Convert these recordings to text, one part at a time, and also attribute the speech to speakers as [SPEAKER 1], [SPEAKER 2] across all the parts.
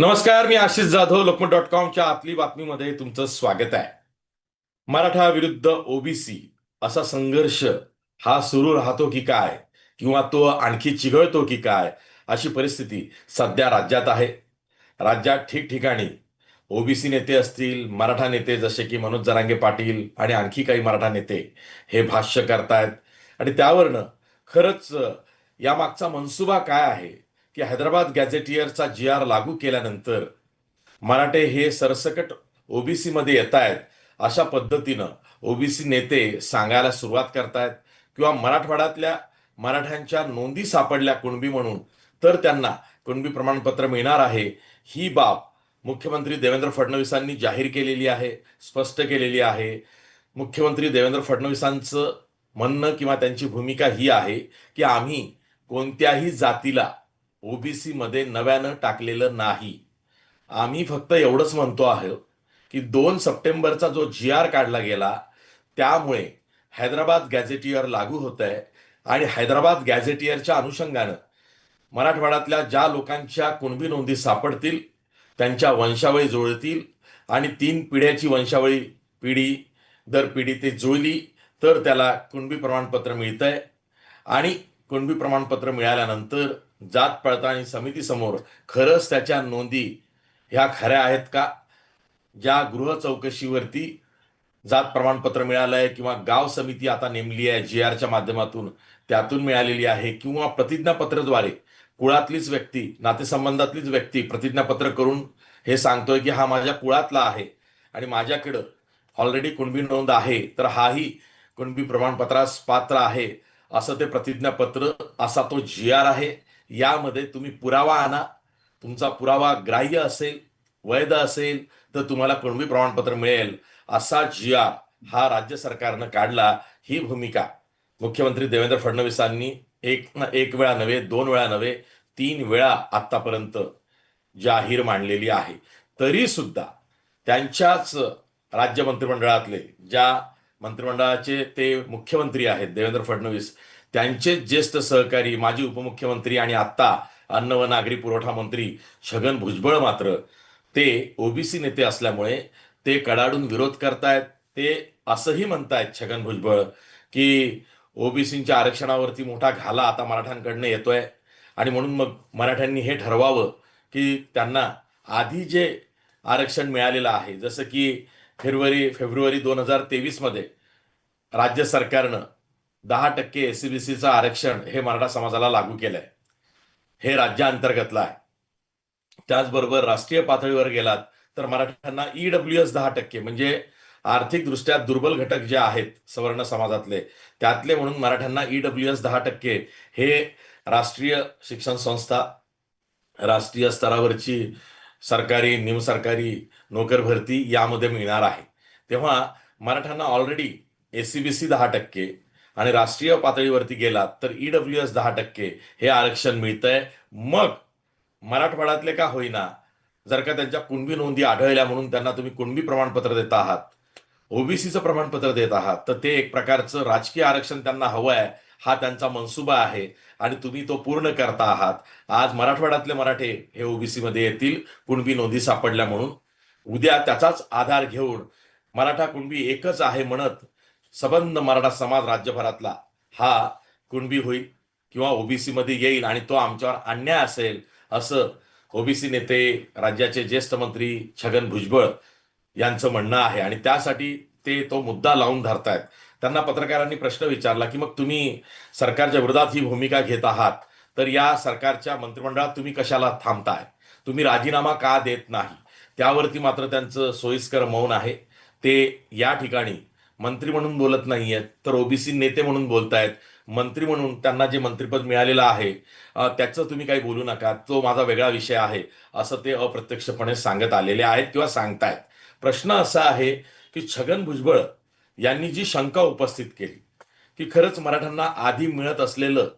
[SPEAKER 1] नमस्कार मी आशिष जाधव लोकमत डॉट कॉमच्या आतली बातमीमध्ये तुमचं स्वागत आहे. मराठा विरुद्ध ओबीसी असा संघर्ष हा सुरू राहतो की काय? किंवा तो आणखी चिघळतो की काय? अशी परिस्थिती सध्या राज्यात आहे. राज्यात ठिकठिकाणी ओबीसी नेते असतील मराठा नेते जसे की मनोज जरांगे पाटील आणि आणखी काही मराठा नेते हे भाष्य करतायत. आणि त्यावरनं खरंच यामागचा मनसुबा काय आहे? की हैदराबाद गॅझेटियरचा जी आर लागू केल्यानंतर मराठे हे सरसकट ओबीसीमध्ये येत आहेत अशा पद्धतीनं ओबीसी नेते सांगायला सुरुवात करतायत. किंवा मराठवाड्यातल्या मराठ्यांच्या नोंदी सापडल्या कुणबी म्हणून तर त्यांना कुणबी प्रमाणपत्र मिळणार आहे ही बाब मुख्यमंत्री देवेंद्र फडणवीसांनी जाहीर केलेली आहे स्पष्ट केलेली आहे. मुख्यमंत्री देवेंद्र फडणवीसांचं म्हणणं किंवा त्यांची भूमिका ही आहे की आम्ही कोणत्याही जातीला ओबीसी मध्ये नव्यानं टाकलेलं नाही. आम्ही फक्त एवढंच म्हणतो आहोत की दोन सप्टेंबरचा जो जी आर काढला गेला त्यामुळे हैदराबाद गॅझेटियर लागू होत आहे आणि हैदराबाद गॅझेटियरच्या अनुषंगानं मराठवाड्यातल्या ज्या लोकांच्या कुणबी नोंदी सापडतील त्यांच्या वंशावळी जुळतील आणि तीन पिढ्याची वंशावळी पिढी दर पिढी ते जुळली तर त्याला कुणबी प्रमाणपत्र मिळतंय. आणि कुणबी प्रमाणपत्र मिळाल्यानंतर जात पडताळणी समितीसमोर खरंच त्याच्या नोंदी ह्या खऱ्या आहेत का? ज्या गृह चौकशीवरती जात प्रमाणपत्र मिळालं आहे किंवा गाव समिती आता नेमली आहे जी आरच्या माध्यमातून त्यातून मिळालेली आहे किंवा प्रतिज्ञापत्राद्वारे कुळातलीच व्यक्ती नातेसंबंधातलीच व्यक्ती प्रतिज्ञापत्र करून हे सांगतोय की हा माझ्या कुळातला आहे आणि माझ्याकडं ऑलरेडी कुणबी नोंद आहे तर हाही कुणबी प्रमाणपत्रास पात्र आहे असं ते प्रतिज्ञापत्र असा तो जी आर आहे. यामध्ये तुम्ही पुरावा आणा. तुमचा पुरावा ग्राह्य असेल वैध असेल तर तुम्हाला कुणबी प्रमाणपत्र मिळेल असा जी आर हा राज्य सरकारनं काढला ही भूमिका. मुख्यमंत्री देवेंद्र फडणवीसांनी एक ना एक वेळा नव्हे दोन वेळा नव्हे तीन वेळा आतापर्यंत जाहीर मांडलेली आहे. तरी सुद्धा त्यांच्याच राज्य मंत्रिमंडळातले ज्या मंत्रिमंडळाचे ते मुख्यमंत्री आहेत देवेंद्र फडणवीस त्यांचे ज्येष्ठ सहकारी माजी उपमुख्यमंत्री आणि आत्ता अन्न व नागरी पुरवठा मंत्री छगन भुजबळ मात्र ते ओबीसी नेते असल्यामुळे ते कडाडून विरोध करतायत. ते असंही म्हणतायत छगन भुजबळ की ओबीसीच्या आरक्षणावरती मोठा घाला आता मराठ्यांकडनं येतोय. आणि म्हणून मग मराठ्यांनी हे ठरवावं की त्यांना आधी जे आरक्षण मिळालेलं आहे जसं की फेब्रुवारी फेब्रुवारी दोन हजार तेवीसमध्ये राज्य सरकारनं दहा टक्के एस सी बी सीचं आरक्षण हे मराठा समाजाला लागू केलंय. हे राज्याअंतर्गतलं आहे. त्याचबरोबर राष्ट्रीय पातळीवर गेलात तर मराठ्यांना ईडब्ल्यू एस दहा टक्के म्हणजे आर्थिकदृष्ट्या दुर्बल घटक जे आहेत सवर्ण समाजातले त्यातले म्हणून मराठ्यांना ईडब्ल्यू एस दहा टक्के हे राष्ट्रीय शिक्षण संस्था राष्ट्रीय स्तरावरची सरकारी निमसरकारी नोकर भरती यामध्ये मिळणार आहे. तेव्हा मराठ्यांना already S C B C दहा टक्के आणि राष्ट्रीय पातळीवरती गेलात तर ईडब्ल्यू एस दहा टक्के हे आरक्षण मिळतंय. मग मराठवाड्यातले का होईना जर का त्यांच्या कुणबी नोंदी आढळल्या म्हणून त्यांना तुम्ही कुणबी प्रमाणपत्र देत आहात ओबीसीचं प्रमाणपत्र देत आहात तर ते एक प्रकारचं राजकीय आरक्षण त्यांना हवं आहे हा त्यांचा मनसुबा आहे आणि तुम्ही तो पूर्ण करता आहात. आज मराठवाड्यातले मराठे हे ओबीसी मध्ये येतील कुणबी नोंदी सापडल्या म्हणून. उद्या त्याचाच आधार घेऊन मराठा कुणबी एकच आहे म्हणत सबंध मराठा समाज राज्यभरातला हा कुणबी होईल किंवा ओबीसी मध्ये येईल आणि तो आमच्यावर अन्याय असेल असं ओबीसी नेते राज्याचे ज्येष्ठ मंत्री छगन भुजबळ यांचं म्हणणं आहे. आणि त्यासाठी ते तो मुद्दा लावून धरतायत. त्यांना पत्रकारांनी प्रश्न विचारला की मग तुम्ही सरकारच्या विरोधात ही भूमिका घेत आहात तर या सरकारच्या मंत्रिमंडळात तुम्ही कशाला थांबताय? तुम्ही राजीनामा का देत नाही? त्यावरती मात्र त्यांचं सोयीस्कर मौन आहे. ते या ठिकाणी मंत्री म्हणून बोलत नाहीयेत तर ओबीसी नेते म्हणून बोलतायत. मंत्री म्हणून त्यांना जे मंत्रिपद मिळालेलं आहे त्याचं तुम्ही काही बोलू नका. तो माझा वेगळा विषय आहे असं ते अप्रत्यक्षपणे सांगत आलेले आहेत किंवा सांगतायत. प्रश्न असा आहे की छगन भुजबळ यांनी जी शंका उपस्थित केली की खरंच मराठ्यांना आधी मिळत असलेलं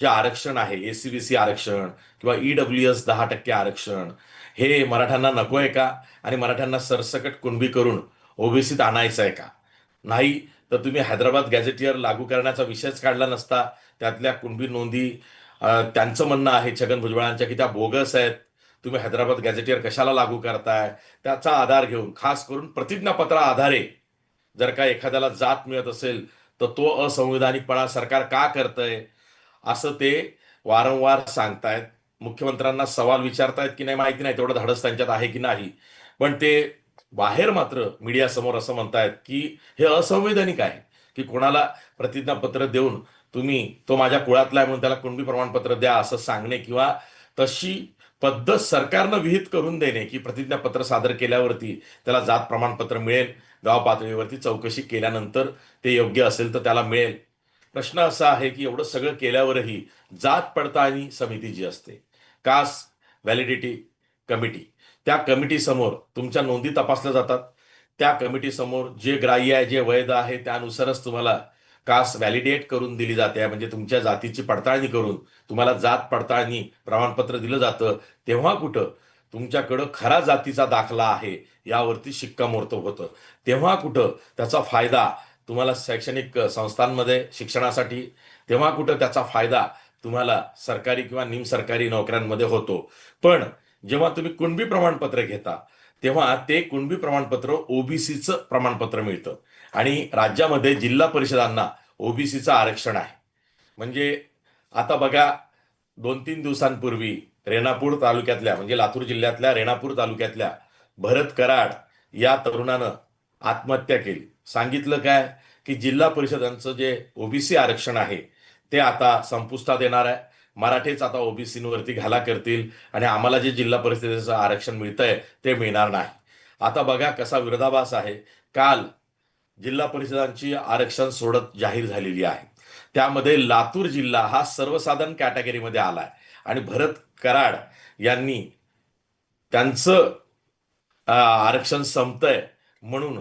[SPEAKER 1] जे आरक्षण आहे एसीबीसी आरक्षण किंवा ईडब्ल्यू एस दहा टक्के आरक्षण हे मराठ्यांना नको आहे का? आणि मराठ्यांना सरसकट कुणबी करून ओबीसीत आणायचं आहे का? नाही तर तुम्ही हैदराबाद गॅझेटियर लागू करण्याचा विषयच काढला नसता. त्यातल्या कुणबी नोंदी त्यांचं म्हणणं आहे छगन भुजबळांच्या की त्या बोगस आहेत. तुम्ही हैदराबाद गॅझेटियर कशाला लागू करताय? त्याचा आधार घेऊन खास करून प्रतिज्ञापत्रा आधारे जर का एखाद्याला जात मिळत असेल तर तो असंवैधानिकपणा सरकार का करतंय? असं ते वारंवार सांगतायत. मुख्यमंत्र्यांना सवाल विचारतायत की नाही माहिती नाही तेवढं धाडस त्यांच्यात आहे की नाही. पण ते बाहेर मात्र मीडियासमोर असं म्हणतायत की हे असंवैधानिक आहे की कोणाला प्रतिज्ञापत्र देऊन तुम्ही तो माझ्या कुळातला आहे म्हणून त्याला कुणबी प्रमाणपत्र द्या असं सांगणे किंवा तशी पद्धत सरकारनं विहित करून देणे की प्रतिज्ञापत्र सादर केल्यावरती त्याला जात प्रमाणपत्र मिळेल गाव पातळीवरती चौकशी केल्यानंतर ते योग्य असेल तर त्याला मिळेल. प्रश्न असा आहे की एवढं सगळं केल्यावरही जात पडताळणी समिती जी असते कास व्हॅलिडिटी कमिटी त्या कमिटीसमोर तुमच्या नोंदी तपासल्या जातात. त्या कमिटीसमोर जे ग्राह्य आहे जे वैध आहे त्यानुसारच तुम्हाला कास्ट व्हॅलिडेट करून दिली जाते. म्हणजे तुमच्या जातीची पडताळणी करून तुम्हाला जात पडताळणी प्रमाणपत्र दिलं जातं. तेव्हा कुठं तुमच्याकडं खरा जातीचा दाखला आहे यावरती शिक्कामोर्तब होतं. तेव्हा कुठं त्याचा फायदा तुम्हाला शैक्षणिक संस्थांमध्ये शिक्षणासाठी तेव्हा कुठं त्याचा फायदा तुम्हाला सरकारी किंवा निमसरकारी नोकऱ्यांमध्ये होतो. पण जेव्हा तुम्ही कुणबी प्रमाणपत्र घेता तेव्हा ते कुणबी प्रमाणपत्र ओबीसीचं प्रमाणपत्र मिळतं. आणि राज्यामध्ये जिल्हा परिषदांना ओबीसीचं आरक्षण आहे. म्हणजे आता बघा दोन तीन दिवसांपूर्वी रेणापूर तालुक्यातल्या म्हणजे लातूर जिल्ह्यातल्या रेणापूर तालुक्यातल्या भरत कराड या तरुणानं आत्महत्या केली. सांगितलं काय? की जिल्हा परिषदांचं जे ओबीसी आरक्षण आहे ते आता संपुष्टात येणार आहे. मराठीच आता ओबीसीवरती घाला करतील आणि आम्हाला जे जिल्हा परिषदेचं आरक्षण मिळतंय ते मिळणार नाही. आता बघा कसा विरोधाभास आहे. काल जिल्हा परिषदांची आरक्षण सोडत जाहीर झालेली आहे. त्यामध्ये लातूर जिल्हा हा सर्वसाधारण कॅटेगरीमध्ये आलाय. आणि भरत कराड यांनी त्यांचं आरक्षण संपतंय म्हणून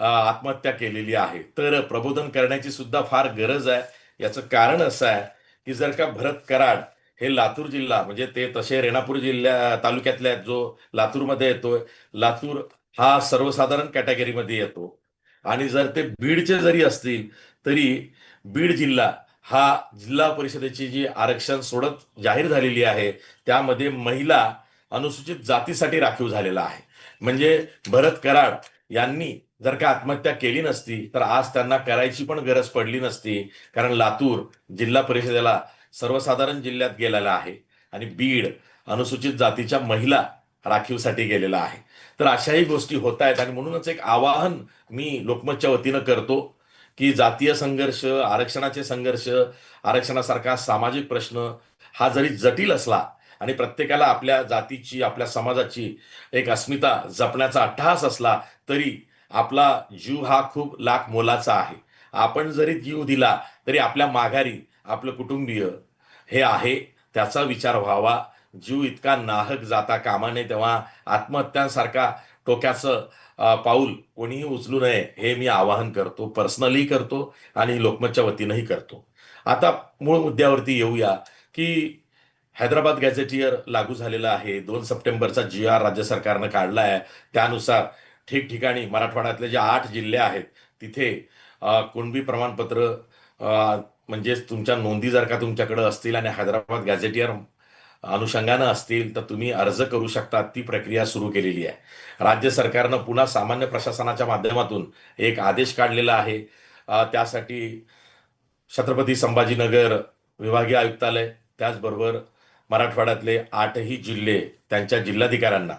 [SPEAKER 1] आत्महत्या केलेली आहे. तर प्रबोधन करण्याची सुद्धा फार गरज आहे. याचं कारण असं आहे की जर का भरत कराड हे लातूर जिल्हा म्हणजे ते तसे रेणापूर जिल्ह्या तालुक्यातल्या जो लातूरमध्ये येतोय. लातूर हा सर्वसाधारण कॅटेगरीमध्ये येतो. आणि जर ते बीडचे जरी असतील तरी बीड जिल्हा हा जिल्हा परिषदेची जी आरक्षण सोडत जाहीर झालेली आहे त्यामध्ये महिला अनुसूचित जातीसाठी राखीव झालेला आहे. म्हणजे भरत कराड यांनी जर का आत्महत्या केली नसती तर आज त्यांना करायची पण गरज पडली नसती कारण लातूर जिल्हा परिषदेला सर्वसाधारण जिल्ह्यात गेलेला आहे आणि बीड अनुसूचित जातीच्या महिला राखीवसाठी गेलेला आहे. तर अशाही गोष्टी होत आहेत आणि म्हणूनच एक आवाहन मी लोकमतच्या वतीनं करतो की जातीय संघर्ष आरक्षणाचे संघर्ष आरक्षणासारखा सामाजिक प्रश्न हा जरी जटिल असला आणि प्रत्येकाला आपल्या जातीची आपल्या समाजाची एक अस्मिता जपण्याचा अट्टहास असला तरी आपला जीव हा खूप लाख मोलाचा आहे. आपण जरी जीव दिला तरी आपल्या माघारी आपलं कुटुंबीय हे आहे त्याचा विचार व्हावा. जीव इतका नाहक जाता कामा नये तेव्हा आत्महत्यांसारखा टोक्याचं पाऊल कोणीही उचलू नये हे मी आवाहन करतो पर्सनली करतो आणि लोकमतच्या वतीनंही करतो. आता मूळ मुद्द्यावरती येऊया की हैदराबाद गॅझेटियर लागू झालेला आहे. दोन सप्टेंबरचा जी आर राज्य सरकारनं काढला आहे त्यानुसार ठिकठिकाणी मराठवाड्यातले जे आठ जिल्हे आहेत तिथे कुणबी प्रमाणपत्र म्हणजेच तुमच्या नोंदी जर का तुमच्याकडे असतील आणि हैदराबाद गॅझेटियर अनुषंगानं असतील तर तुम्ही अर्ज करू शकता. ती प्रक्रिया सुरू केलेली आहे. राज्य सरकारनं पुन्हा सामान्य प्रशासनाच्या माध्यमातून एक आदेश काढलेला आहे. त्यासाठी छत्रपती संभाजीनगर विभागीय आयुक्तालय त्याचबरोबर मराठवाड्यातले आठही जिल्हे त्यांच्या जिल्हाधिकाऱ्यांना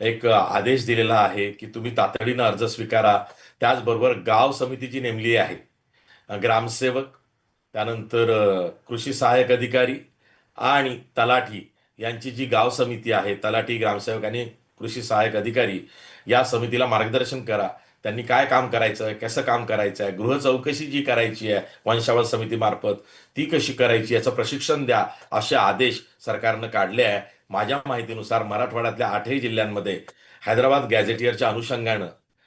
[SPEAKER 1] एक आदेश दिलेला आहे की तुम्ही तातडीनं अर्ज स्वीकारा. त्याचबरोबर गाव समितीची नेमली आहे. ग्रामसेवक त्यानंतर कृषी सहाय्यक अधिकारी आणि तलाठी यांची जी गाव समिती आहे तलाठी ग्रामसेवक आणि कृषी सहाय्यक अधिकारी या समितीला मार्गदर्शन करा. त्यांनी काय काम करायचं कसं काम करायचं आहे गृह चौकशी जी करायची आहे वंशावळ समितीमार्फत ती कशी करायची याचं प्रशिक्षण द्या असे आदेश सरकारनं काढले आहे. माझ्या माहितीनुसार मराठवाड्यातल्या आठही जिल्ह्यांमध्ये हैदराबाद गॅझेटियरच्या अनुषंगानं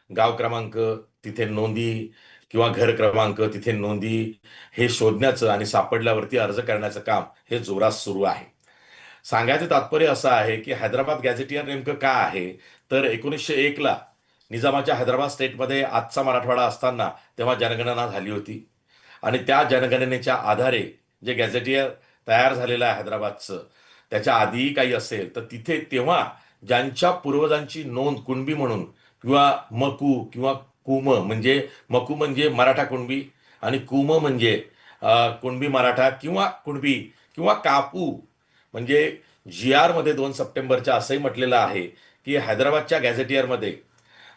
[SPEAKER 1] गाव क्रमांक तिथे नोंदी किंवा घर क्रमांक तिथे नोंदी हे शोधण्याचं आणि सापडल्यावरती अर्ज करण्याचं काम हे जोरात सुरू आहे. सांगायचं तात्पर्य असं आहे की हैदराबाद गॅझेटियर नेमकं काय आहे? तर एकोणीसशे एकला निजामाच्या हैदराबाद स्टेटमध्ये आजचा मराठवाडा असताना तेव्हा जनगणना झाली होती. आणि त्या जनगणनेच्या आधारे जे गॅझेटियर तयार झालेलं आहे हैदराबादचं त्याच्या आधीही काही असेल तर तिथे तेव्हा ज्यांच्या पूर्वजांची नोंद कुणबी म्हणून किंवा मकू किंवा कुम म्हणजे मकू म्हणजे मराठा कुणबी आणि कुम म्हणजे कुणबी मराठा किंवा कुणबी किंवा कापू म्हणजे जी आरमध्ये दोन सप्टेंबरच्या असंही म्हटलेलं आहे की हैदराबादच्या गॅझेटियरमध्ये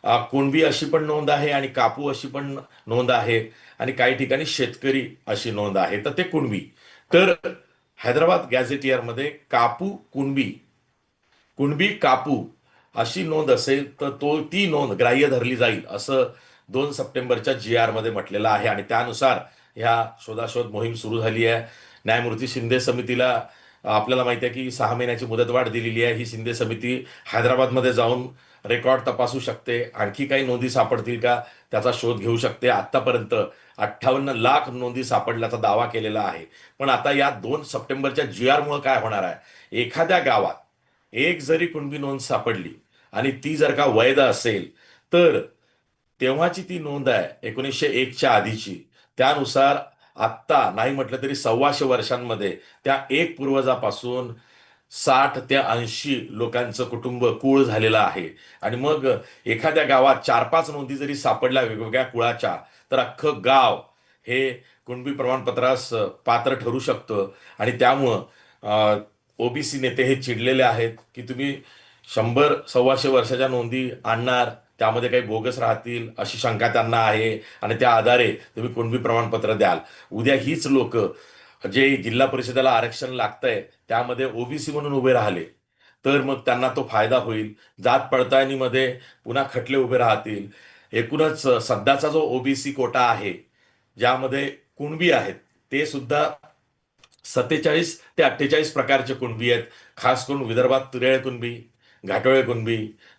[SPEAKER 1] कुणबी अशी पण नोंद आहे आणि कापू अशी पण नोंद आहे आणि काही ठिकाणी शेतकरी अशी नोंद आहे. तर ते कुणबी तर हैदराबाद गॅझेटियरमध्ये कापू कुणबी कुणबी कापू अशी नोंद असेल तर तो ती नोंद ग्राह्य धरली जाईल असं दोन सप्टेंबरच्या जी आरमध्ये म्हटलेलं आहे. आणि त्यानुसार ह्या शोधाशोध मोहीम सुरू झाली आहे. न्यायमूर्ती शिंदे समितीला आपल्याला माहिती आहे की सहा महिन्याची मुदतवाढ दिलेली आहे. ही शिंदे समिती हैदराबादमध्ये जाऊन रेकॉर्ड तपासू शकते. आणखी काही नोंदी सापडतील का? त्याचा शोध घेऊ शकते. आत्तापर्यंत अठ्ठावन्न लाख नोंदी सापडल्याचा दावा केलेला आहे. पण आता या दोन सप्टेंबरच्या जी आरमुळं काय होणार आहे? एखाद्या गावात एक जरी कुणबी नोंद सापडली आणि ती जर का वैध असेल तर तेव्हाची ती नोंद आहे एकोणीसशे एकच्या आधीची. त्यानुसार आत्ता नाही म्हटलं तरी सव्वाशे वर्षांमध्ये त्या एक पूर्वजापासून साठ ते ऐंशी लोकांचं कुटुंब कुळ झालेलं आहे. आणि मग एखाद्या गावात चार पाच नोंदी जरी सापडल्या वेगवेगळ्या कुळाच्या तर अख्खं गाव हे कुणबी प्रमाणपत्रास पात्र ठरू शकतं. आणि त्यामुळं ओबीसी नेते हे चिडलेले आहेत की तुम्ही शंभर सव्वाशे वर्षाच्या नोंदी आणणार त्यामध्ये काही बोगस राहतील अशी शंका त्यांना आहे. आणि त्या आधारे तुम्ही कुणबी प्रमाणपत्र द्याल. उद्या हीच लोक जे जिल्हा परिषदेला आरक्षण लागतंय त्यामध्ये ओबीसी म्हणून उभे राहिले. तर मग त्यांना तो फायदा होईल. जात पडताळणीमध्ये पुन्हा खटले उभे राहतील. एकूणच सध्याचा जो ओबीसी कोटा आहे ज्यामध्ये कुणबी आहेत ते सुद्धा सत्तेचाळीस ते अठ्ठेचाळीस प्रकारचे कुणबी आहेत. खास करून विदर्भात तुरेळ कुणबी घाटोळे कुणबी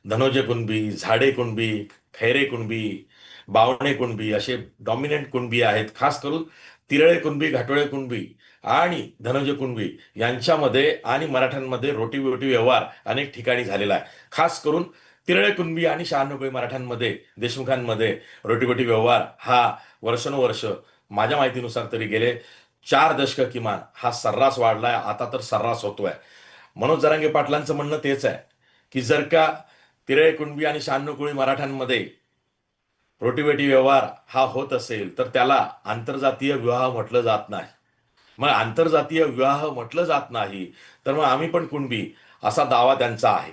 [SPEAKER 1] धनोजे कुणबी झाडे कुणबी खैरे कुणबी बावणे कुणबी असे डॉमिनंट कुणबी आहेत. खास करून तिरळे कुणबी घाटोळे कुणबी आणि धनंजय कुणबी यांच्यामध्ये आणि मराठ्यांमध्ये रोटीबोटी व्यवहार अनेक ठिकाणी झालेला आहे. खास करून तिरळे कुणबी आणि शहाण्णव मराठ्यांमध्ये देशमुखांमध्ये रोटीबोटी व्यवहार हा वर्षानुवर्ष माझ्या माहितीनुसार तरी गेले चार दशक किमान हा सर्रास वाढलाय. आता तर सर्रास होतोय. मनोज जरांगे पाटलांचं म्हणणं तेच आहे की जर का तिरळे कुणबी आणि शहाण्णव कुळी मराठ्यांमध्ये रोटीबेटी व्यवहार हा होत असेल तर त्याला आंतरजातीय विवाह म्हटलं जात नाही. मग आंतरजातीय विवाह म्हटलं जात नाही तर मग आम्ही पण कुणबी? असा दावा त्यांचा आहे.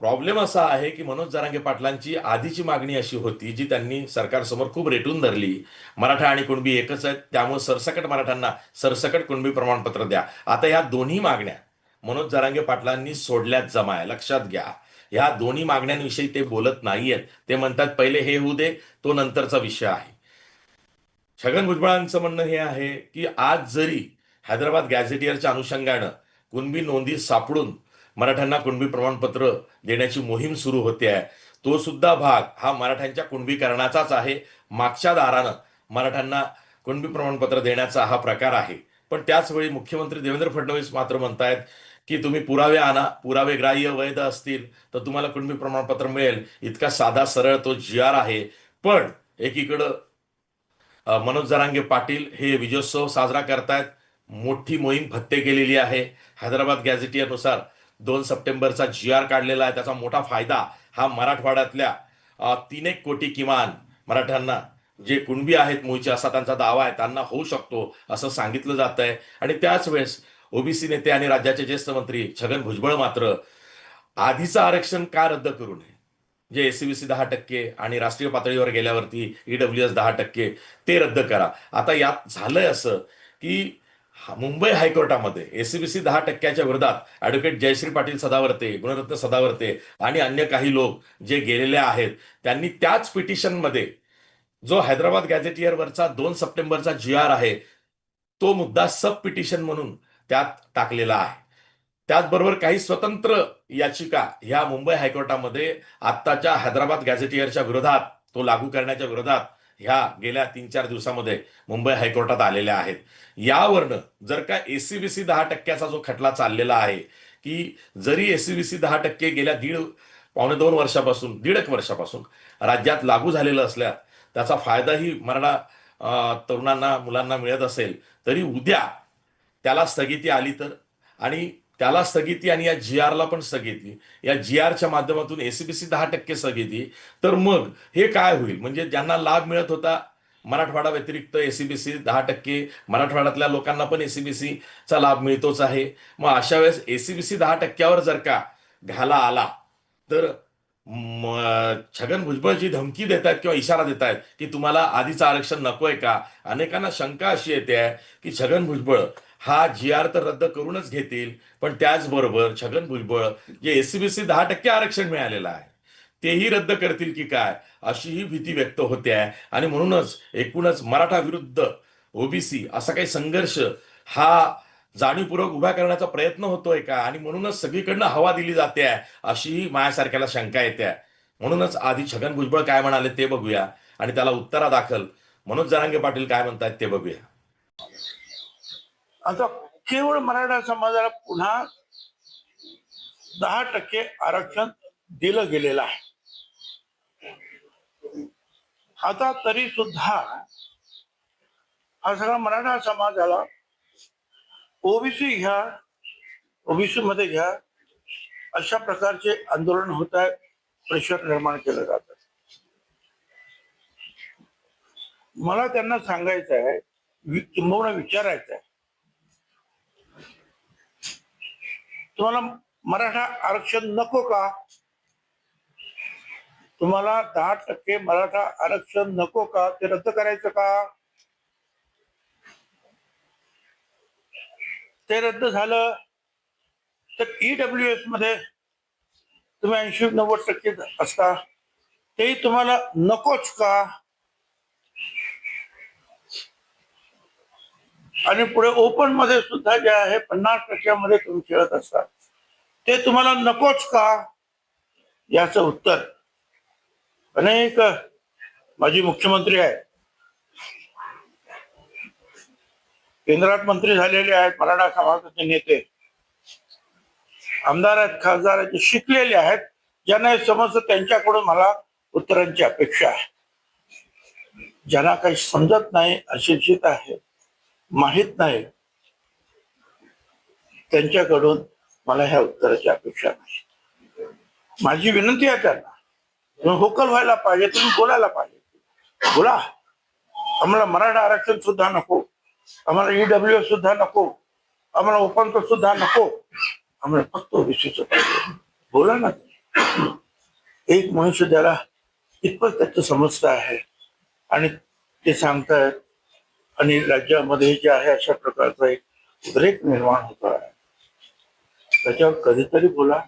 [SPEAKER 1] प्रॉब्लेम असा आहे की मनोज जरांगे पाटलांची आधीची मागणी अशी होती जी त्यांनी सरकारसमोर खूप रेटून धरली. मराठा आणि कुणबी एकच आहेत त्यामुळे सरसकट मराठ्यांना सरसकट कुणबी प्रमाणपत्र द्या. आता या दोन्ही मागण्या मनोज जरांगे पाटलांनी सोडल्यात जमाय लक्षात घ्या. ह्या दोन्ही मागण्यांविषयी ते बोलत नाहीयेत. ते म्हणतात पहिले हे होऊ दे तो नंतरचा विषय आहे. छगन भुजबळांचं म्हणणं हे आहे की आज जरी हैदराबाद गॅझेटियरच्या अनुषंगानं कुणबी नोंदी सापडून मराठ्यांना कुणबी प्रमाणपत्र देण्याची मोहीम सुरू होते आहे तो सुद्धा भाग हा मराठ्यांच्या कुणबीकरणाचाच आहे. मागच्या दारानं मराठ्यांना कुणबी प्रमाणपत्र देण्याचा हा प्रकार आहे. पण त्याचवेळी मुख्यमंत्री देवेंद्र फडणवीस मात्र म्हणतायत की तुम्ही पुरावे आणा पुरावे ग्राह्य वैध असतील तर तुम्हाला कुणबी प्रमाणपत्र मिळेल. इतका साधा सरळ तो जी आर आहे. पण एकीकडं मनोज जरांगे पाटील हे विजयोत्सव साजरा करतायत. मोठी मोहीम भत्ते केलेली आहे. हैदराबाद गॅझेटियानुसार दोन सप्टेंबरचा जी आर काढलेला आहे. त्याचा मोठा फायदा हा मराठवाड्यातल्या तीन एक कोटी किमान मराठ्यांना जे कुणबी आहेत मुळचे असा त्यांचा दावा आहे त्यांना होऊ शकतो असं सांगितलं जात आहे आणि त्याच वेळेस ओबीसी नेते आणि राज्याचे ज्येष्ठ मंत्री छगन भुजबळ मात्र आधीचं आरक्षण का रद्द करू नये? जे एसीबीसी दहा टक्के आणि राष्ट्रीय पातळीवर गेल्यावरती ईडब्ल्यू एस दहा टक्के ते रद्द करा. आता यात झालंय असं की मुंबई हायकोर्टामध्ये एसीबीसी दहा टक्क्याच्या विरोधात ऍडव्होकेट जयश्री पाटील सदावर्ते गुणरत्न सदावर्ते आणि अन्य काही लोक जे गेलेले आहेत त्यांनी त्याच पिटिशनमध्ये जो हैदराबाद गॅझेटियरवरचा दोन सप्टेंबरचा जी आर आहे तो मुद्दा सब पिटिशन म्हणून त्यात टाकलेला आहे. त्याचबरोबर काही स्वतंत्र याचिका ह्या मुंबई हायकोर्टामध्ये आत्ताच्या हैदराबाद गॅझेटियरच्या विरोधात तो लागू करण्याच्या विरोधात ह्या गेल्या तीन चार दिवसामध्ये मुंबई हायकोर्टात आलेल्या आहेत. यावरनं जर का एसीबीसी दहा टक्क्याचा जो खटला चाललेला आहे की जरी एसीबीसी दहा टक्के गेल्या दीड पावणे दोन वर्षापासून दीड एक वर्षापासून राज्यात लागू झालेलं असल्या त्याचा फायदाही मराठा तरुणांना मुलांना मिळत असेल तरी उद्या त्याला स्थगिती आली तर? आणि त्याला स्थगिती आणि या जी आरला पण स्थगिती. या जी आरच्या माध्यमातून एसीबीसी दहा टक्के स्थगिती. तर मग हे काय होईल? म्हणजे ज्यांना लाभ मिळत होता मराठवाडा व्यतिरिक्त एसीबीसी दहा टक्के मराठवाड्यातल्या लोकांना पण एसीबीसीचा लाभ मिळतोच आहे. मग अशा वेळेस एसीबीसी दहा टक्क्यावर जर का घाला आला तर छगन भुजबळ जी धमकी देत आहेत किंवा इशारा देत आहेत की तुम्हाला आधीचं आरक्षण नकोय का? अनेकांना शंका अशी येते आहे की छगन भुजबळ हा जी आर तर रद्द करूनच घेतील. पण त्याचबरोबर छगन भुजबळ जे एससीबीसी दहा टक्के आरक्षण मिळालेलं आहे तेही रद्द करतील की काय अशी ही भीती व्यक्त होते आहे. आणि म्हणूनच एकूणच मराठा विरुद्ध ओबीसी असा काही संघर्ष हा जाणीवपूर्वक उभा करण्याचा प्रयत्न होतोय का? आणि म्हणूनच सगळीकडनं हवा दिली जाते आहे अशीही माझ्यासारख्याला शंका येते आहे. म्हणूनच आधी छगन भुजबळ काय म्हणाले ते बघूया. आणि त्याला उत्तरादाखल मनोज जरांगे पाटील काय म्हणतात ते बघूया.
[SPEAKER 2] आता केवळ मराठा समाजाला पुन्हा दहा टक्के आरक्षण दिलं गेलेलं आहे. आता तरी सुद्धा हा सगळा मराठा समाजाला ओबीसी घ्या ओबीसी मध्ये घ्या अशा प्रकारचे आंदोलन होत आहे प्रेशर निर्माण केलं जात. मला त्यांना सांगायचं आहे किंबहुना विचारायचं आहे तुम्हाला मराठा आरक्षण नको का? तुम्हाला दहा टक्के मराठा आरक्षण नको का? ते रद्द करायचं का? ते रद्द झालं तर ईडब्ल्यू एसमध्ये तुम्ही ऐंशी नव्वद टक्के असता. तेही तुम्हाला नकोच का? आणि पुढे ओपनमध्ये सुद्धा जे आहे पन्नास टक्क्यामध्ये तुम्ही खेळत असतात. ते तुम्हाला नकोच का? याचं उत्तर. अनेक माजी मुख्यमंत्री आहेत. केंद्रात मंत्री झालेले आहेत मराठा समाजाचे नेते. आमदार आहेत खासदार आहेत जे शिकलेले आहेत ज्यांना हे समजतं त्यांच्याकडून मला उत्तरांची अपेक्षा आहे. ज्यांना काही समजत नाही अशिक्षित आहे माहीत नाही. त्यांच्याकडून मला ह्या उत्तराची अपेक्षा नाही. माझी विनंती आहे त्यांना तुम्ही होकल व्हायला पाहिजे तुम्ही बोलायला पाहिजे. बोला. आम्हाला मराठा आरक्षण सुद्धा नको. आम्हाला ईडब्ल्यू सुद्धा नको. आम्हाला उपांत सुद्धा नको. आम्हाला फक्त ओबीसीच पाहिजे बोला ना. एक मनुष्य त्याला इतपत त्याचं समजतं आहे. आणि ते सांगतायत आणि राज्यामध्ये जे आहे अशा प्रकारचा एक उद्रेक निर्माण होतो आहे. त्याच्यावर कधीतरी बोला.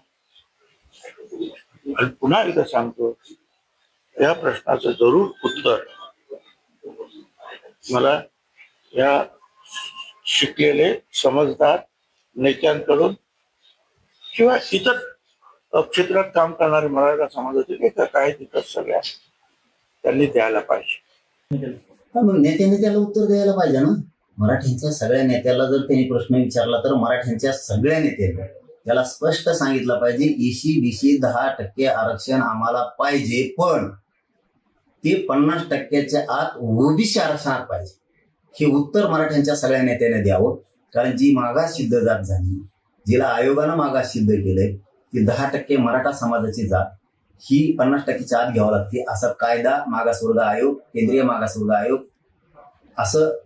[SPEAKER 2] आणि पुन्हा एकदा सांगतो या प्रश्नाचं जरूर उत्तर. मला या शिकलेले समजदार नेत्यांकडून किंवा इतर क्षेत्रात काम करणारे मराठा समाजाचे नेते काय तिथं सगळ्या त्यांनी द्यायला पाहिजे.
[SPEAKER 3] मग नेत्याने त्याला उत्तर द्यायला पाहिजे ना. मराठ्यांच्या सगळ्या नेत्याला जर त्यांनी प्रश्न विचारला तर मराठ्यांच्या सगळ्या नेत्यांना त्याला स्पष्ट सांगितलं पाहिजे ईसी बीसी दहा टक्के आरक्षण आम्हाला पाहिजे पण ते पन्नास टक्क्याच्या आत ओबीसी आरक्षणात पाहिजे. हे उत्तर मराठ्यांच्या सगळ्या नेत्याने द्यावं. कारण जी मागास सिद्ध जात झाली जिला आयोगानं मागास सिद्ध केलंय ती दहा टक्के मराठा समाजाची जात. ही पन्नास टक्केच्या आत घ्यावं लागते. असा कायदा मागासवर्ग आयोग केंद्रीय मागासवर्ग आयोग असं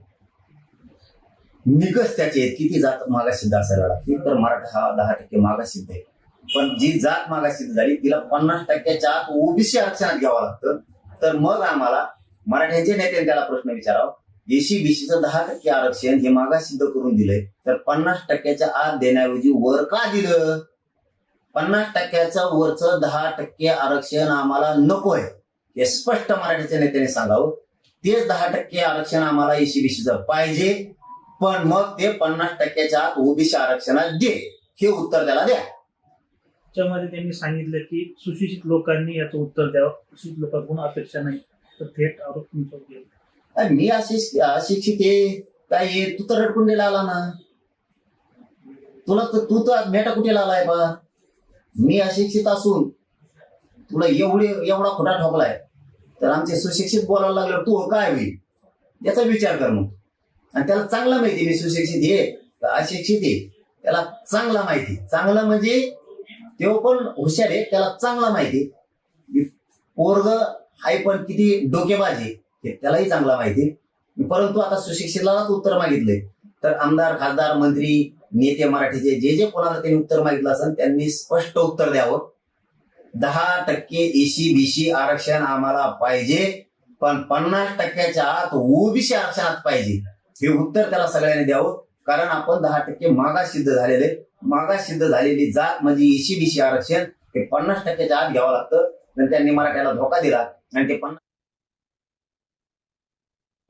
[SPEAKER 3] निकष त्याचे आहेत किती जात मागासिद्ध असायला लागते. तर मराठा हा दहा टक्के मागासिद्ध आहे. पण जी जात मागासिद्ध झाली तिला पन्नास टक्क्याच्या आत ओबीसी आरक्षणात घ्यावं लागतं. तर मग आम्हाला मराठ्यांच्या नेत्याने त्याला प्रश्न विचारावा. एसी बीसीचं दहा टक्के आरक्षण हे मागासिद्ध करून दिलंय. तर पन्नास टक्क्याच्या आत देण्याऐवजी वर का दिलं? पन्नास टक्क्याचं वरचं दहा टक्के आरक्षण आम्हाला नकोय. हे स्पष्ट मराठीच्या नेत्याने सांगावं. तेच दहा टक्के आरक्षण आम्हाला एसीबीसीचं पाहिजे. पण मग ते पन्नास टक्क्याच्या आत ओबीसी आरक्षणात दे. हे उत्तर त्याला द्या.
[SPEAKER 4] त्याच्यामध्ये त्यांनी सांगितलं की सुशिक्षित लोकांनी याचं उत्तर द्यावं. सुशिक्षित लोकांकडून अपेक्षा नाही. तर थेट आरोप तुमच्यावर
[SPEAKER 3] मी अशिक्षित अशिक्षित आहे. काय? तू तर रडकुंडीला आला ना. तुला तू तर मेटा कुठे आलाय बा. मी अशिक्षित असून तुला एवढे एवढा खोटा ठोकलाय तर आमचे सुशिक्षित बोलायला लागल्यावर तू हो काय होईल? याचा विचार कर मग. आणि त्याला चांगला माहिती मी सुशिक्षित हे अशिक्षित आहे त्याला चांगला माहिती. चांगलं म्हणजे तो पण हुशार आहे त्याला चांगला माहिती. पोरग हाय पण किती डोकेबाज आहे हे त्यालाही चांगला माहिती. परंतु आता सुशिक्षितलाच उत्तर मागितलंय. तर आमदार खासदार मंत्री नेते मराठीचे जे जे कोणाला त्यांनी उत्तर मागितलं असेल त्यांनी स्पष्ट उत्तर द्यावं. दहा टक्के एसी बीसी आरक्षण आम्हाला पाहिजे पण पन्नास टक्क्याच्या आत ओबीसी आरक्षणात पाहिजे. हे उत्तर त्याला सगळ्यांनी द्यावं. कारण आपण दहा टक्के मागास सिद्ध झालेले मागास सिद्ध झालेली जात म्हणजे एसी बीसी आरक्षण हे पन्नास टक्क्याच्या आत घ्यावं लागतं. आणि त्यांनी मराठ्याला धोका दिला आणि ते पन्नास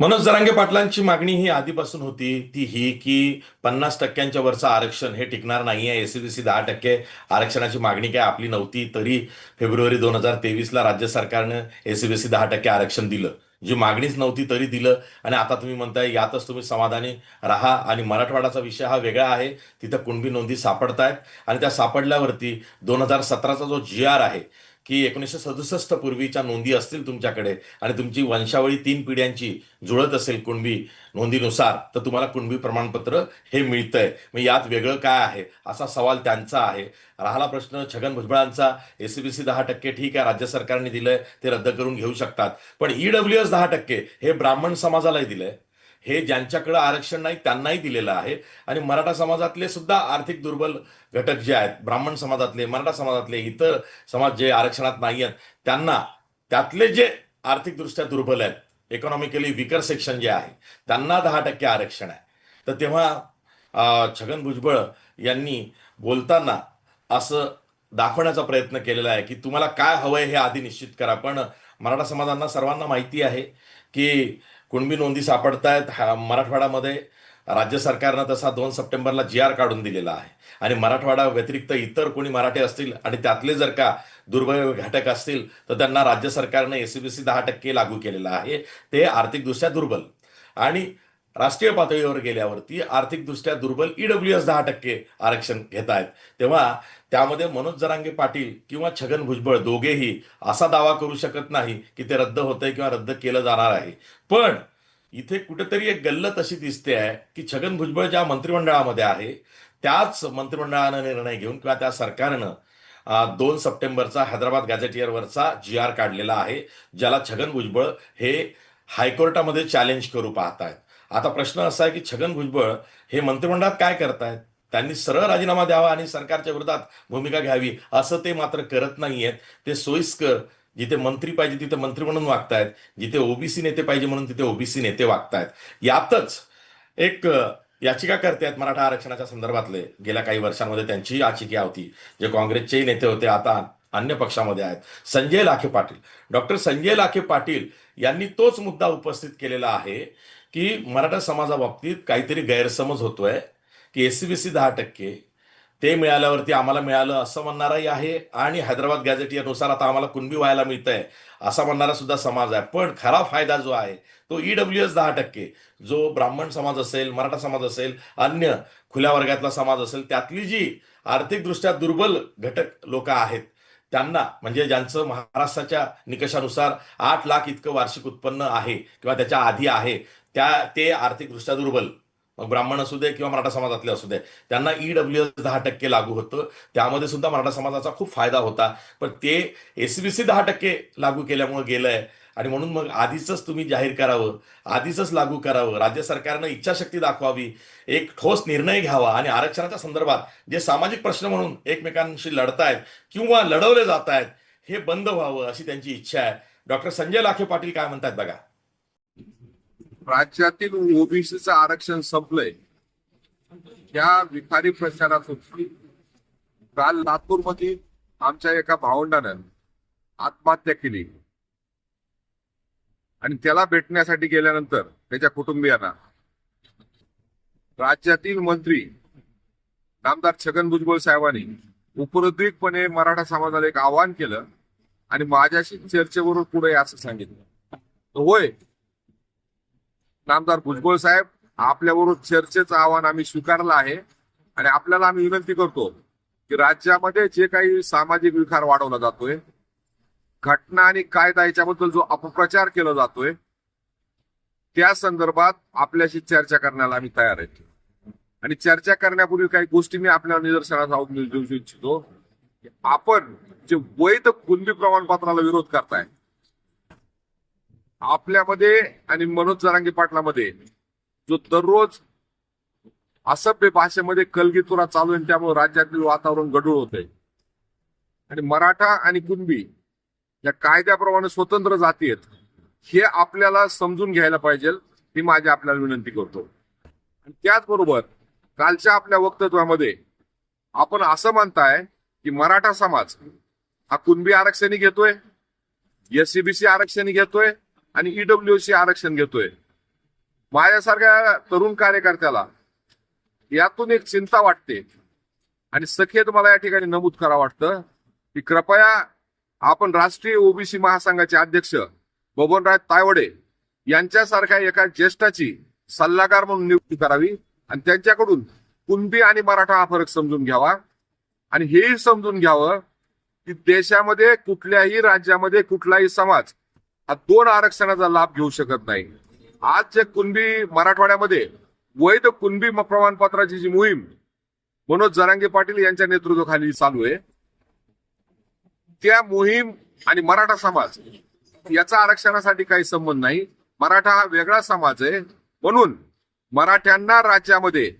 [SPEAKER 1] मनोज जरांगे पाटलांची मागणी ही आधीपासून होती ती ही की पन्नास टक्क्यांच्या वरचं आरक्षण हे टिकणार नाही आहे एसीबीसी दहा टक्के आरक्षणाची मागणी काय आपली नव्हती तरी फेब्रुवारी दोन हजार तेवीसला राज्य सरकारनं एसीबीसी दहा टक्के आरक्षण दिलं. जी मागणीच नव्हती तरी दिलं. आणि आता तुम्ही म्हणताय यातच तुम्ही समाधानी राहा आणि मराठवाडाचा विषय हा वेगळा आहे. तिथं कुणबी नोंदी सापडतायत. आणि त्या सापडल्यावरती दोन हजार सतराचा जो जी आर आहे की एकोणीसशे सदुसष्ट पूर्वीच्या नोंदी असतील तुमच्याकडे आणि तुमची वंशावळी तीन पिढ्यांची जुळत असेल कुणबी नोंदीनुसार तर तुम्हाला कुणबी प्रमाणपत्र हे मिळतंय. मग यात वेगळं काय आहे? असा सवाल त्यांचा आहे. राहिला प्रश्न छगन भुजबळांचा एसीबीसी दहा टक्के ठीक आहे राज्य सरकारने दिलंय ते रद्द करून घेऊ शकतात. पण ईडब्ल्यू एस दहा टक्के हे ब्राह्मण समाजालाही दिलंय. हे ज्यांच्याकडे आरक्षण नाही त्यांनाही दिलेलं आहे. आणि मराठा समाजातले सुद्धा आर्थिक दुर्बल घटक जे आहेत ब्राह्मण समाजातले मराठा समाजातले इतर समाज जे आरक्षणात नाही आहेत त्यांना त्यातले जे आर्थिकदृष्ट्या दुर्बल आहेत इकॉनॉमिकली विकर सेक्शन जे आहे त्यांना दहा टक्के आरक्षण आहे. तर तेव्हा छगन भुजबळ यांनी बोलताना असं दाखवण्याचा प्रयत्न केलेला आहे की तुम्हाला काय हवंय हे आधी निश्चित करा. पण मराठा समाजांना सर्वांना माहिती आहे की कुणबी नोंदी सापडतायत हा- मराठवाड्यामध्ये राज्य सरकारनं तसा दोन सप्टेंबरला जी आर काढून दिलेला आहे. आणि मराठवाडा व्यतिरिक्त इतर कोणी मराठी असतील आणि त्यातले जर का दुर्बल घटक असतील तर त्यांना राज्य सरकारने एसीबीसी दहा टक्के लागू केलेलं आहे. ते आर्थिकदृष्ट्या दुर्बल. आणि राष्ट्रीय पातळीवर गेल्यावरती आर्थिकदृष्ट्या दुर्बल ईडब्ल्यू एस दहा टक्के आरक्षण घेत आहेत तेव्हा त्यामध्ये मनोज जरांगे पाटील किंवा छगन भुजबळ दोघेही असा दावा करू शकत नाही की ते रद्द होतंय किंवा रद्द केलं जाणार आहे. पण इथे कुठेतरी एक गल्लत अशी दिसते आहे की छगन भुजबळ ज्या मंत्रिमंडळामध्ये आहे त्याच मंत्रिमंडळानं निर्णय घेऊन किंवा त्या सरकारनं दोन सप्टेंबरचा हैदराबाद गॅझेटियरवरचा जी आर काढलेला आहे ज्याला छगन भुजबळ हे हायकोर्टामध्ये चॅलेंज करू पाहतायत. आता प्रश्न असा आहे की छगन भुजबळ हे मंत्रिमंडळात काय करतायत? त्यांनी सरळ राजीनामा द्यावा आणि सरकारच्या विरोधात भूमिका घ्यावी असं ते मात्र करत नाहीयेत. ते सोयीस्कर जिथे मंत्री पाहिजे तिथे मंत्री म्हणून वागतायत. जिथे ओबीसी नेते पाहिजे म्हणून तिथे ओबीसी नेते वागतायत. यातच एक याचिका याचिका करतायत मराठा आरक्षणाच्या संदर्भातले. गेल्या काही वर्षांमध्ये त्यांची याचिका होती. जे काँग्रेसचेही नेते होते आता अन्य पक्षामध्ये आहेत. संजय लाखे पाटील. डॉक्टर संजय लाखे पाटील यांनी तोच मुद्दा उपस्थित केलेला आहे की मराठा समाजाबाबतीत काहीतरी गैरसमज होतोय की एससीबीसी दहा टक्के ते मिळाल्यावरती आम्हाला मिळालं असं म्हणणाराही आहे आणि हैदराबाद गॅझेटियरनुसार आता आम्हाला कुणबी व्हायला मिळतंय असा म्हणणारा सुद्धा समाज आहे. पण खरा फायदा जो आहे तो ईडब्ल्यू एस दहा टक्के जो ब्राह्मण समाज असेल मराठा समाज असेल अन्य खुल्या वर्गातला समाज असेल त्यातली जी आर्थिकदृष्ट्या दुर्बल घटक लोक आहेत त्यांना म्हणजे ज्यांचं महाराष्ट्राच्या निकषानुसार आठ लाख इतकं वार्षिक उत्पन्न आहे किंवा त्याच्या आधी आहे त्या ते आर्थिकदृष्ट्या दुर्बल. मग ब्राह्मण असू दे किंवा मराठा समाजातले असू दे त्यांना ईडब्ल्यू एस दहा टक्के लागू होतं. त्यामध्ये सुद्धा मराठा समाजाचा खूप फायदा होता. पण ते एसबीसी दहा टक्के लागू केल्यामुळे गेलंय. आणि म्हणून मग आधीच तुम्ही जाहीर करावं आधीच लागू करावं. राज्य सरकारनं इच्छाशक्ती दाखवावी एक ठोस निर्णय घ्यावा. आणि आरक्षणाच्या संदर्भात जे सामाजिक प्रश्न म्हणून एकमेकांशी लढतायत किंवा लढवले जात आहेत हे बंद व्हावं अशी त्यांची इच्छा आहे. डॉक्टर संजय लाखे पाटील काय म्हणतात बघा.
[SPEAKER 5] राज्यातील ओबीसीचं आरक्षण संपलंय. या विखारी प्रचारातून काल लातूरमध्ये आमच्या एका भावंडानं आत्महत्या केली. आणि त्याला भेटण्यासाठी गेल्यानंतर त्याच्या कुटुंबियांना राज्यातील मंत्री नामदार छगन भुजबळ साहेबांनी उपरोद्विकपणे मराठा समाजाला एक आवाहन केलं आणि माझ्याशी चर्चेवरून पुढे असं सांगितलं. होय नामदार भुजबळ साहेब आपल्याबरोबर चर्चेचं आव्हान आम्ही स्वीकारलं आहे. आणि आपल्याला आम्ही विनंती करतो की राज्यामध्ये जे काही सामाजिक विकार वाढवला जातोय घटना आणि कायदा याच्याबद्दल जो अपप्रचार केला जातोय त्या संदर्भात आपल्याशी चर्चा करण्याला आम्ही तयार आहेत. आणि चर्चा करण्यापूर्वी काही गोष्टी मी आपल्या निदर्शनास आणून देऊ इच्छितो. आपण जे वैध कुणबी प्रमाणपत्राला विरोध करताय आपल्यामध्ये आणि मनोज जरांगी पाटलामध्ये जो दररोज असभ्य भाषेमध्ये कलगीतुरा चालू आहे त्यामुळे राज्यातील वातावरण गढूळ होत आणि मराठा आणि कुणबी या कायद्याप्रमाणे स्वतंत्र जाती आहेत हे आपल्याला समजून घ्यायला पाहिजे ही माझी आपल्याला विनंती करतो. आणि त्याचबरोबर कालच्या आपल्या वक्तव्यामध्ये आपण असं म्हणताय की मराठा समाज हा कुणबी आरक्षणी घेतोय एससीबीसी आरक्षणी घेतोय आणि ईडब्ल्यूसी आरक्षण घेतोय. माझ्यासारख्या तरुण कार्यकर्त्याला यातून एक चिंता वाटते. आणि सखेत मला या ठिकाणी नमूद करा वाटतं की कृपया आपण राष्ट्रीय ओबीसी महासंघाचे अध्यक्ष बबनराज तायवडे यांच्यासारख्या एका ज्येष्ठाची सल्लागार म्हणून नियुक्ती करावी आणि त्यांच्याकडून कुणबी आणि मराठा हा फरक समजून घ्यावा. आणि हेही समजून घ्यावं की देशामध्ये कुठल्याही राज्यामध्ये कुठलाही समाज हा दोन आरक्षणाचा लाभ घेऊ शकत नाही. आज जे कुणबी मराठवाड्यामध्ये वैध कुणबी प्रमाणपत्राची जी मोहीम मनोज जरांगे पाटील यांच्या नेतृत्वाखाली चालू आहे त्या मोहीम आणि मराठा समाज याचा आरक्षणासाठी काही संबंध नाही. मराठा हा वेगळा समाज आहे. म्हणून मराठ्यांना राज्यामध्ये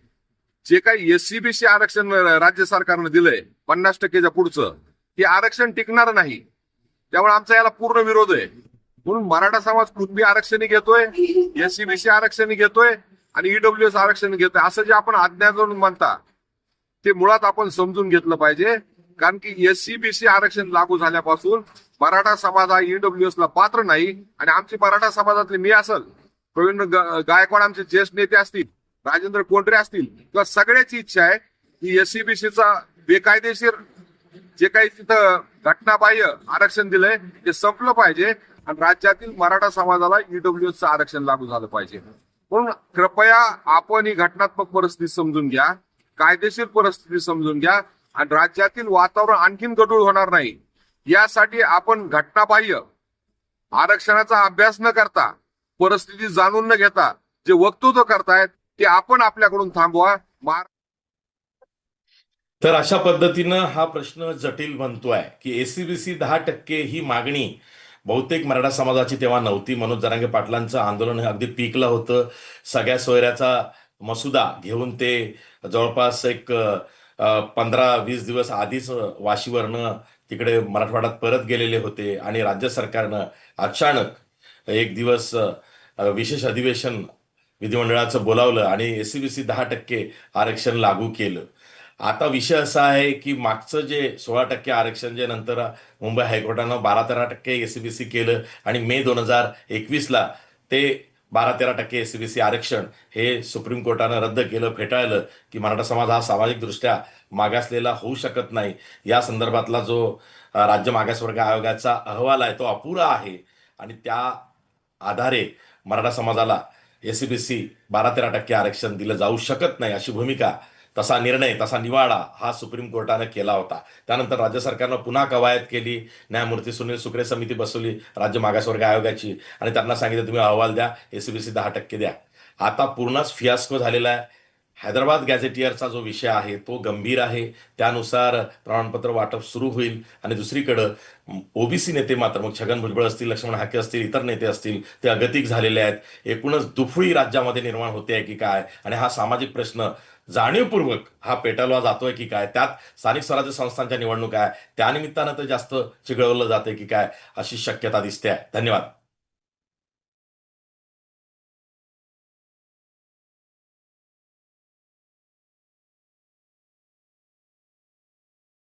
[SPEAKER 5] जे काही एससीबीसी आरक्षण राज्य सरकारनं दिलंय पन्नास टक्केच्या पुढचं हे आरक्षण टिकणार नाही. त्यामुळे आमचा याला पूर्ण विरोध आहे. म्हणून मराठा समाज कुणबी आरक्षण घेतोय एससीबीसी आरक्षण घेतोय आणि ईडब्ल्यूएस आरक्षण घेतोय असं जे आपण अज्ञात म्हणता ते मुळात आपण समजून घेतलं पाहिजे. कारण की एससीबीसी आरक्षण लागू झाल्यापासून मराठा समाज हा ईडब्ल्यूएस ला पात्र नाही आणि आमची मराठा समाजातले मी असल प्रवीण गायकवाड आमचे ज्येष्ठ नेते असतील राजेंद्र कोंडरे असतील किंवा सगळ्याची इच्छा आहे की एससीबीसीचा बेकायदेशीर जे काही तिथं घटनाबाह्य आरक्षण दिलंय ते संपलं पाहिजे. आणि राज्यातील मराठा समाजाला ईडब्ल्यूएसचं आरक्षण लागू झालं पाहिजे. म्हणून कृपया आपण ही घटनात्मक परिस्थिती समजून घ्या कायदेशीर परिस्थिती समजून घ्या आणि राज्यातील वातावरण आणखीन गडूळ होणार नाही. यासाठी आपण घटनाबाह्य आरक्षणाचा अभ्यास न करता परिस्थिती जाणून न घेता जे वक्तृत्व करतायत ते आपण आपल्याकडून थांबवा. मार
[SPEAKER 1] तर अशा पद्धतीनं हा प्रश्न जटिल बनतोय की एसीबीसी दहा टक्के ही मागणी बहुतेक मराठा समाजाची तेव्हा नव्हती. मनोज जरांगे पाटलांचं आंदोलन हे अगदी पीकला होतं. सगळ्या सोयऱ्याचा मसुदा घेऊन ते जवळपास एक पंधरा वीस दिवस आधीच वाशीवरनं तिकडे मराठवाड्यात परत गेलेले होते आणि राज्य सरकारनं अचानक एक दिवस विशेष अधिवेशन विधिमंडळाचं बोलावलं आणि एसीबीसी दहा टक्के आरक्षण लागू केलं. आता विषय असा आहे की मागचं जे सोळा टक्के आरक्षण जे नंतर मुंबई हायकोर्टानं बारा तेरा टक्के एसीबीसी केलं आणि मे दोन हजार एकवीसला ते बारा तेरा टक्के एसीबीसी आरक्षण हे सुप्रीम कोर्टानं रद्द केलं फेटाळलं की मराठा समाज हा सामाजिकदृष्ट्या मागासलेला होऊ शकत नाही. या संदर्भातला जो राज्य मागासवर्ग आयोगाचा अहवाल आहे तो अपुरा आहे आणि त्या आधारे मराठा समाजाला एसीबीसी बारा तेरा टक्के आरक्षण दिलं जाऊ शकत नाही अशी भूमिका तसा निर्णय तसा निवाडा हा सुप्रीम कोर्टानं केला होता. त्यानंतर राज्य सरकारनं पुन्हा कवायत केली. न्यायमूर्ती सुनील सुक्रे समिती बसवली राज्य मागासवर्ग आयोगाची आणि त्यांना सांगितलं तुम्ही अहवाल द्या एसीबीसी दहा टक्के द्या. आता पूर्णच फियास्को झालेला आहे. हैदराबाद गॅझेटियरचा जो विषय आहे तो गंभीर आहे. त्यानुसार प्रमाणपत्र वाटप सुरू होईल. आणि दुसरीकडं ओबीसी नेते मात्र मग छगन भुजबळ असतील लक्ष्मण हाके असतील इतर नेते असतील ते अगतिक झालेले आहेत. एकूणच दुफळी राज्यामध्ये निर्माण होते आहे की काय? आणि हा सामाजिक प्रश्न जाणीवपूर्वक हा पेटवला जातोय की काय? त्यात स्थानिक स्वराज्य संस्थांच्या निवडणूक आहे त्यानिमित्तानं तर जास्त चिघळवलं जाते की काय अशी शक्यता दिसते आहे. धन्यवाद.